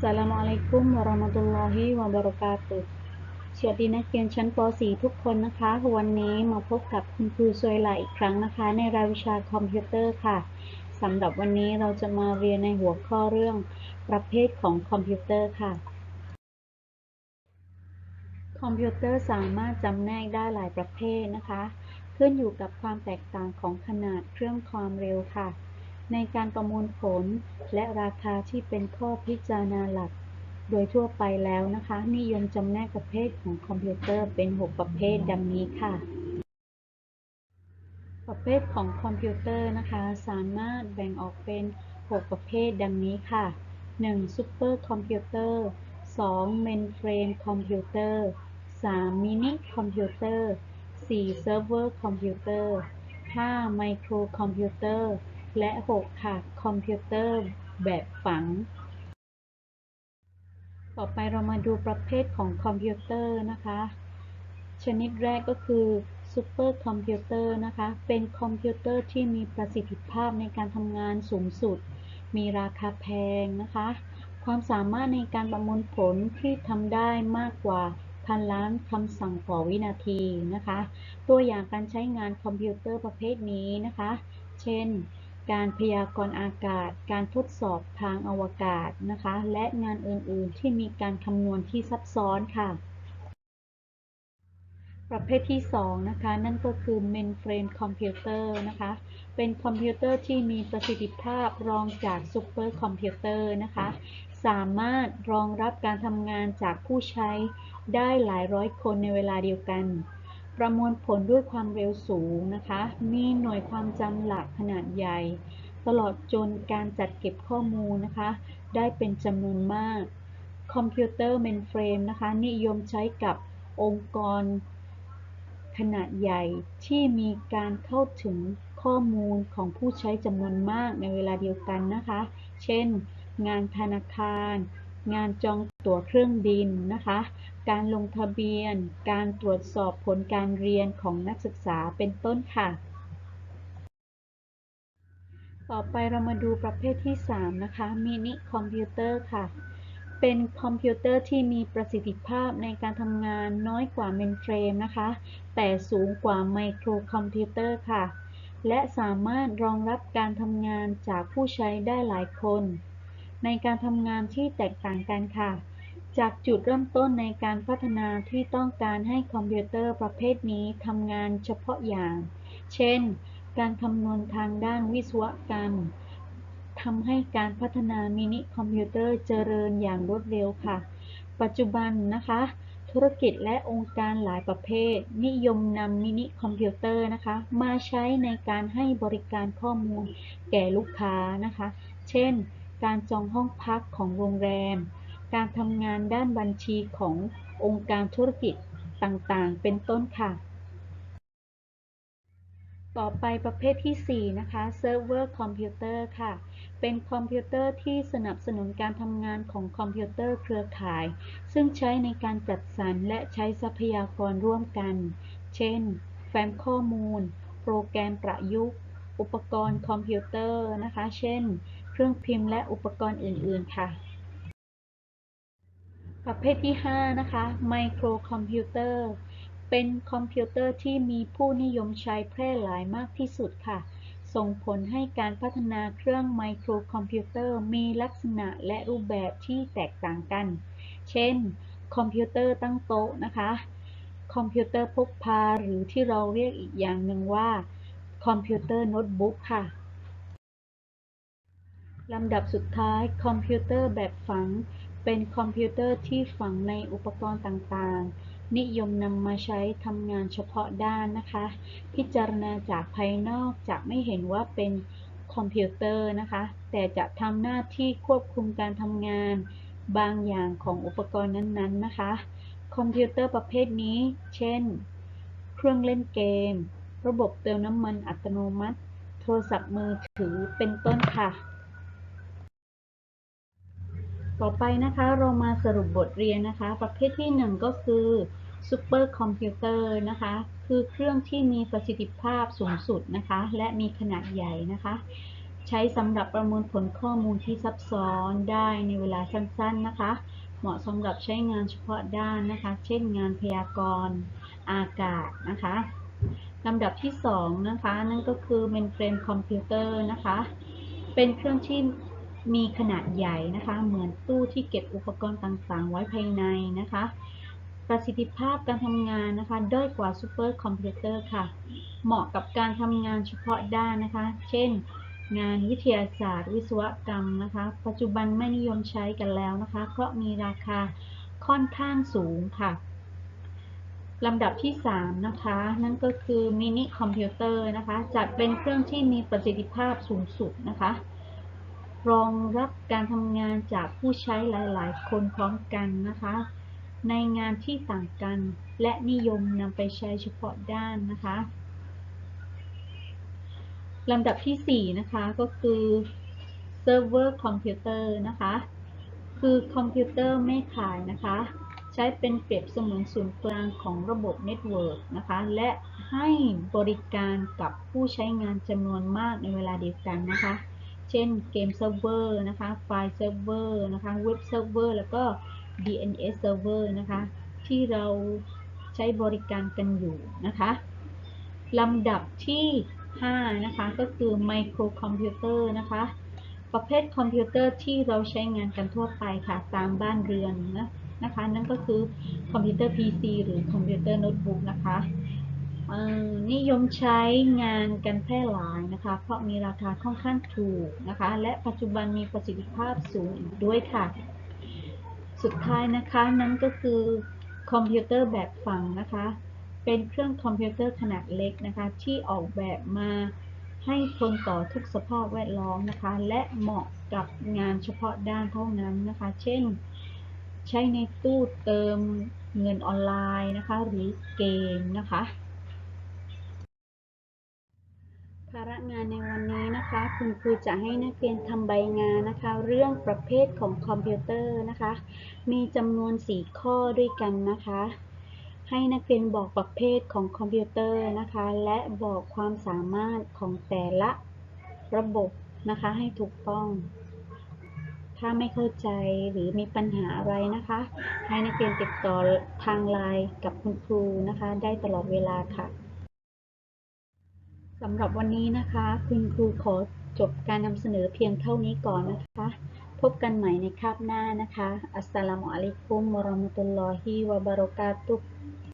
สสลามุอะลัยกุมวะเราะมะตุลลอฮิวะบะเราะกาตุสวัสดีนักเรียนชั้นป .4 ทุกคนนะคะ วันนี้มาพบกับคุณครูซวยหลาอีกครั้งนะคะ ในรายวิชาคอมพิวเตอร์ค่ะสำหรับวันนี้เราจะมาเรียนในหัวข้อเรื่องประเภทของคอมพิวเตอร์ค่ะ คอมพิวเตอร์สามารถจำแนกได้หลายประเภทนะคะ ขึ้นอยู่กับความแตกต่างของขนาดเครื่องความเร็วค่ะ ในการประมวลผลและราคาที่เป็นข้อพิจารณาหลัก โดยทั่วไปแล้วนะคะ นิยมจำแนกประเภทของคอมพิวเตอร์เป็น 6 ประเภทดังนี้ค่ะ ประเภทของคอมพิวเตอร์นะคะ สามารถแบ่งออกเป็น 6 ประเภทดังนี้ค่ะ 1. Super Computer 2. Mainframe Computer 3. Mini Computer 4. Server Computer 5. Micro Computer และ 6 ค่ะ คอมพิวเตอร์แบบฝัง ต่อไปเรามาดูประเภทของคอมพิวเตอร์นะคะ ชนิดแรกก็คือซูเปอร์คอมพิวเตอร์นะคะ เป็นคอมพิวเตอร์ที่มีประสิทธิภาพในการทำงานสูงสุด มีราคาแพงนะคะ ความสามารถในการประมวลผลที่ทำได้มากกว่าพันล้านคำสั่งต่อวินาทีนะคะ ตัวอย่างการใช้งานคอมพิวเตอร์ประเภทนี้นะคะ เช่น การพยากรณ์อากาศ การทดสอบทางอวกาศนะคะ และงานอื่นๆ ที่มีการคำนวณที่ซับซ้อนค่ะ ประเภทที่ 2 นะคะ นั่นก็คือ mainframe computer นะคะ เป็นคอมพิวเตอร์ที่มีประสิทธิภาพรองจากซูเปอร์คอมพิวเตอร์นะคะ สามารถรองรับการทำงานจากผู้ใช้ได้หลายร้อยคนในเวลาเดียวกัน ประมวลผลด้วยความเร็วสูงนะคะ มีหน่วยความจำหลักขนาดใหญ่ ตลอดจนการจัดเก็บข้อมูลนะคะ ได้เป็นจำนวนมาก คอมพิวเตอร์เมนเฟรมนะคะ นิยมใช้กับองค์กรขนาดใหญ่ที่มีการเข้าถึงข้อมูลของผู้ใช้จำนวนมากในเวลาเดียวกันนะคะ เช่น งานธนาคาร งานจองตั๋วเครื่องบินนะคะ การลงทะเบียน การตรวจสอบผลการเรียนของนักศึกษาเป็นต้นค่ะ ต่อไปเรามาดูประเภทที่ 3 นะคะ มินิคอมพิวเตอร์ค่ะ เป็นคอมพิวเตอร์ที่มีประสิทธิภาพในการทำงานน้อยกว่าเมนเฟรมนะคะ แต่สูงกว่าไมโครคอมพิวเตอร์ค่ะ และสามารถรองรับการทำงานจากผู้ใช้ได้หลายคน ในการทำงานที่แตกต่างกันค่ะ จากจุดเริ่มต้นในการพัฒนาที่ต้องการให้คอมพิวเตอร์ประเภทนี้ทำงานเฉพาะอย่าง เช่น การคำนวณทางด้านวิศวกรรมทำให้การพัฒนามินิคอมพิวเตอร์เจริญอย่างรวดเร็วค่ะ ปัจจุบันนะคะ ธุรกิจและองค์การหลายประเภท นิยมนำมินิคอมพิวเตอร์นะคะ มาใช้ในการให้บริการข้อมูลแก่ลูกค้านะคะ เช่น การจองห้องพักของโรงแรม การทำงานด้านบัญชีขององค์การธุรกิจต่างๆ เป็นต้นค่ะ ต่อไปประเภทที่ 4 นะคะเซิร์ฟเวอร์คอมพิวเตอร์ค่ะ เป็นคอมพิวเตอร์ที่สนับสนุนการทำงานของคอมพิวเตอร์เครือข่าย ซึ่งใช้ในการจัดสรรและใช้ทรัพยากรร่วมกัน เช่น แฟ้มข้อมูล โปรแกรมประยุกต์ อุปกรณ์คอมพิวเตอร์นะคะ เช่น เครื่องพิมพ์และอุปกรณ์อื่น ๆ ค่ะ ประเภทที่ 5 นะคะ ไมโครคอมพิวเตอร์ เป็นคอมพิวเตอร์ที่มีผู้นิยมใช้แพร่หลายมากที่สุดค่ะ ส่งผลให้การพัฒนาเครื่องไมโครคอมพิวเตอร์มีลักษณะและรูปแบบที่แตกต่างกัน เช่น คอมพิวเตอร์ตั้งโต๊ะนะคะ คอมพิวเตอร์พกพาหรือที่เราเรียกอีกอย่างหนึ่งว่า คอมพิวเตอร์โน้ตบุ๊กค่ะ ลำดับสุดท้าย คอมพิวเตอร์แบบฝัง เป็นคอมพิวเตอร์ที่ฝังในอุปกรณ์ต่างๆ นิยมนำมาใช้ทำงานเฉพาะด้านนะคะ พิจารณาจากภายนอกจะไม่เห็นว่าเป็นคอมพิวเตอร์นะคะ แต่จะทำหน้าที่ควบคุมการทำงานบางอย่างของอุปกรณ์นั้นๆนะคะ คอมพิวเตอร์ประเภทนี้ เช่น เครื่องเล่นเกม ระบบเติมน้ำมันอัตโนมัติ โทรศัพท์มือถือ เป็นต้นค่ะ ต่อไปนะคะเรามาสรุปบทเรียนนะคะ ประเภทที่ 1 ก็คือซูเปอร์คอมพิวเตอร์นะคะ คือเครื่องที่มีประสิทธิภาพสูงสุดนะคะ และมีขนาดใหญ่นะคะ ใช้สำหรับประมวลผลข้อมูลที่ซับซ้อนได้ในเวลาสั้นๆนะคะ เหมาะสำหรับใช้งานเฉพาะด้านนะคะ เช่นงานพยากรณ์อากาศนะคะลำดับที่2นะคะ นั่นก็คือ mainframe computer นะคะ เป็นเครื่องที่ มีขนาดใหญ่นะคะ เหมือนตู้ที่เก็บอุปกรณ์ต่างๆ ไว้ภายในนะคะ ประสิทธิภาพการทำงานนะคะ ด้อยกว่าซูเปอร์คอมพิวเตอร์ค่ะ เหมาะกับการทำงานเฉพาะด้านนะคะ เช่น งานวิทยาศาสตร์ วิศวกรรมนะคะ ปัจจุบันไม่นิยมใช้กันแล้วนะคะ เพราะมีราคาค่อนข้างสูงค่ะลำดับที่ 3 นะคะ นั่นก็คือมินิคอมพิวเตอร์นะคะ จัดเป็นเครื่องที่มีประสิทธิภาพสูงสุดนะคะ รองรับการทำงานจากผู้ใช้หลาย ๆ คนพร้อมกันนะคะ ในงานที่ต่างกัน และนิยมนำไปใช้เฉพาะด้านนะคะลำดับที่ 4 นะคะ ก็คือเซิร์ฟเวอร์คอมพิวเตอร์นะคะ คือคอมพิวเตอร์ไม่ขายนะคะ ใช้เป็นเปรียบเสมือนศูนย์กลางของระบบเน็ตเวิร์กนะคะ และให้บริการกับผู้ใช้งานจำนวนมากในเวลาเดียวกันนะคะ เช่นเกมเซิร์ฟเวอร์นะคะไฟล์เซิร์ฟเวอร์นะคะเว็บเซิร์ฟเวอร์แล้วก็ DNS เซิร์ฟเวอร์นะคะ ที่เราใช้บริการกันอยู่นะคะลำดับที่ 5 นะคะ ก็คือไมโครคอมพิวเตอร์นะคะ ประเภทคอมพิวเตอร์ที่เราใช้งานกันทั่วไปค่ะ ตามบ้านเรือนนะนะคะ นั่นก็คือคอมพิวเตอร์ PC หรือคอมพิวเตอร์โน้ตบุ๊กนะคะ นิยมใช้งานกันแพร่หลายนะคะ เพราะมีราคาค่อนข้างถูกนะคะ และปัจจุบันมีประสิทธิภาพสูงอีกด้วยค่ะ สุดท้ายนะคะนั่นก็คือคอมพิวเตอร์แบบฝังนะคะ เป็นเครื่องคอมพิวเตอร์ขนาดเล็กนะคะ ที่ออกแบบมาให้ทนต่อทุกสภาพแวดล้อมนะคะ และเหมาะกับงานเฉพาะด้านเท่านั้นนะคะ เช่น ใช้ในตู้เติมเงินออนไลน์นะคะ หรือเกมนะคะ ภาระงานในวันนี้นะคะ คุณครูจะให้นักเรียนทำใบงานนะคะ เรื่องประเภทของคอมพิวเตอร์นะคะ มีจำนวน 4 ข้อด้วยกันนะคะ ให้นักเรียนบอกประเภทของคอมพิวเตอร์นะคะ และบอกความสามารถของแต่ละระบบนะคะ ให้ถูกต้อง ถ้าไม่เข้าใจหรือมีปัญหาอะไรนะคะ ให้นักเรียนติดต่อทางไลน์กับคุณครูนะคะ ได้ตลอดเวลาค่ะ สำหรับวันนี้นะคะ คุณครูขอจบการนำเสนอเพียงเท่านี้ก่อนนะคะ พบกันใหม่ในคาบหน้านะคะ อัสสลามุอะลัยกุมวะราะมะตุลลอฮิวะบะเราะกาตุฮ์